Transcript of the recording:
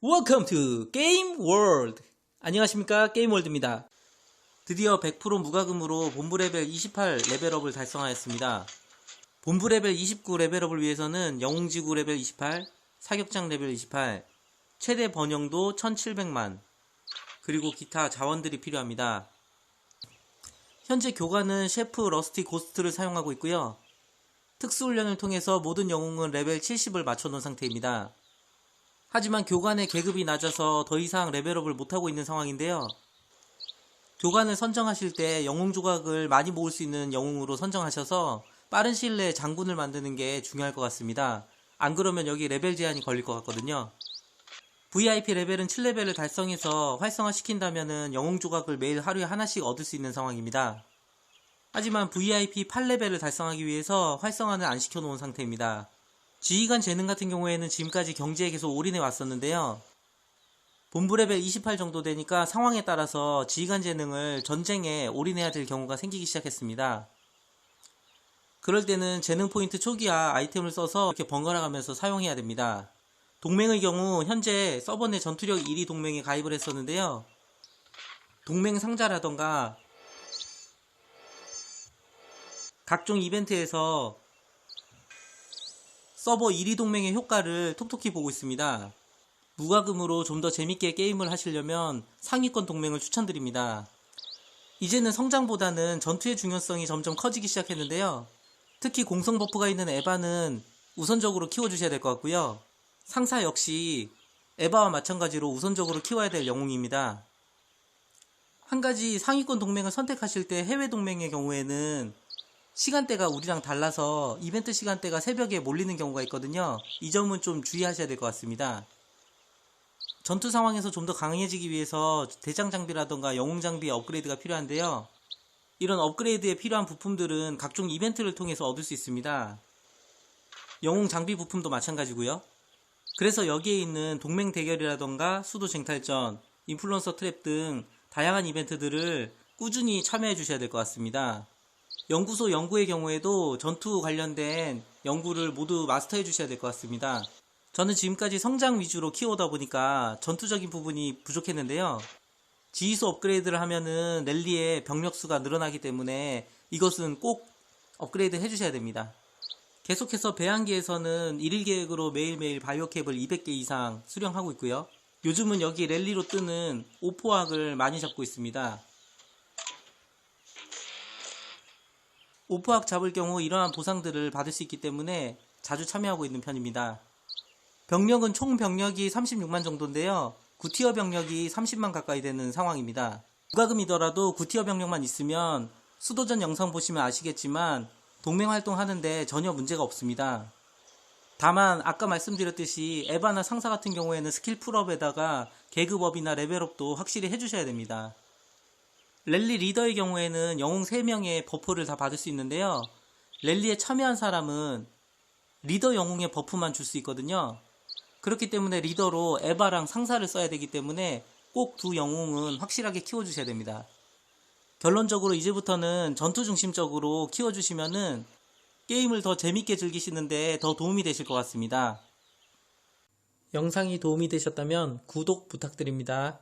Welcome to Game World. 안녕하십니까 게임 월드입니다. 드디어 100% 무과금으로 본부 레벨 28 레벨업을 달성하였습니다. 본부 레벨 29 레벨업을 위해서는 영웅지구 레벨 28, 사격장 레벨 28, 최대 번영도 1700만, 그리고 기타 자원들이 필요합니다. 현재 교관은 셰프 러스티 고스트를 사용하고 있고요. 특수훈련을 통해서 모든 영웅은 레벨 70을 맞춰놓은 상태입니다. 하지만 교관의 계급이 낮아서 더 이상 레벨업을 못하고 있는 상황인데요. 교관을 선정하실 때 영웅 조각을 많이 모을 수 있는 영웅으로 선정하셔서 빠른 시일 내에 장군을 만드는 게 중요할 것 같습니다. 안 그러면 여기 레벨 제한이 걸릴 것 같거든요. VIP 레벨은 7레벨을 달성해서 활성화 시킨다면 영웅 조각을 매일 하루에 하나씩 얻을 수 있는 상황입니다. 하지만 VIP 8레벨을 달성하기 위해서 활성화는 안 시켜놓은 상태입니다. 지휘관 재능 같은 경우에는 지금까지 경제에 계속 올인해 왔었는데요. 본부 레벨 28 정도 되니까 상황에 따라서 지휘관 재능을 전쟁에 올인해야 될 경우가 생기기 시작했습니다. 그럴 때는 재능 포인트 초기화 아이템을 써서 이렇게 번갈아 가면서 사용해야 됩니다. 동맹의 경우 현재 서버 내 전투력 1위 동맹에 가입을 했었는데요. 동맹 상자라던가 각종 이벤트에서 서버 1위 동맹의 효과를 톡톡히 보고 있습니다. 무과금으로 좀 더 재밌게 게임을 하시려면 상위권 동맹을 추천드립니다. 이제는 성장보다는 전투의 중요성이 점점 커지기 시작했는데요. 특히 공성 버프가 있는 에바는 우선적으로 키워주셔야 될 것 같고요. 상사 역시 에바와 마찬가지로 우선적으로 키워야 될 영웅입니다. 한 가지 상위권 동맹을 선택하실 때 해외 동맹의 경우에는 시간대가 우리랑 달라서 이벤트 시간대가 새벽에 몰리는 경우가 있거든요. 이 점은 좀 주의하셔야 될 것 같습니다. 전투 상황에서 좀 더 강해지기 위해서 대장 장비라던가 영웅 장비의 업그레이드가 필요한데요. 이런 업그레이드에 필요한 부품들은 각종 이벤트를 통해서 얻을 수 있습니다. 영웅 장비 부품도 마찬가지고요. 그래서 여기에 있는 동맹 대결이라던가 수도 쟁탈전, 인플루언서 트랩 등 다양한 이벤트들을 꾸준히 참여해 주셔야 될 것 같습니다. 연구소 연구의 경우에도 전투 관련된 연구를 모두 마스터해 주셔야 될 것 같습니다. 저는 지금까지 성장 위주로 키워다 보니까 전투적인 부분이 부족했는데요. 지휘소 업그레이드를 하면은 랠리의 병력 수가 늘어나기 때문에 이것은 꼭 업그레이드 해주셔야 됩니다. 계속해서 배양기에서는 1일 계획으로 매일매일 바이오 캡을 200개 이상 수령하고 있고요. 요즘은 여기 랠리로 뜨는 오포학을 많이 잡고 있습니다. 오포학 잡을 경우 이러한 보상들을 받을 수 있기 때문에 자주 참여하고 있는 편입니다. 병력은 총 병력이 36만 정도인데요. 구티어 병력이 30만 가까이 되는 상황입니다. 무과금이더라도 구티어 병력만 있으면 수도전 영상 보시면 아시겠지만 동맹 활동하는데 전혀 문제가 없습니다. 다만 아까 말씀드렸듯이 에바나 상사 같은 경우에는 스킬 풀업에다가 계급업이나 레벨업도 확실히 해주셔야 됩니다. 랠리 리더의 경우에는 영웅 3명의 버프를 다 받을 수 있는데요. 랠리에 참여한 사람은 리더 영웅의 버프만 줄 수 있거든요. 그렇기 때문에 리더로 에바랑 상사를 써야 되기 때문에 꼭 두 영웅은 확실하게 키워주셔야 됩니다. 결론적으로 이제부터는 전투 중심적으로 키워주시면은 게임을 더 재밌게 즐기시는데 더 도움이 되실 것 같습니다. 영상이 도움이 되셨다면 구독 부탁드립니다.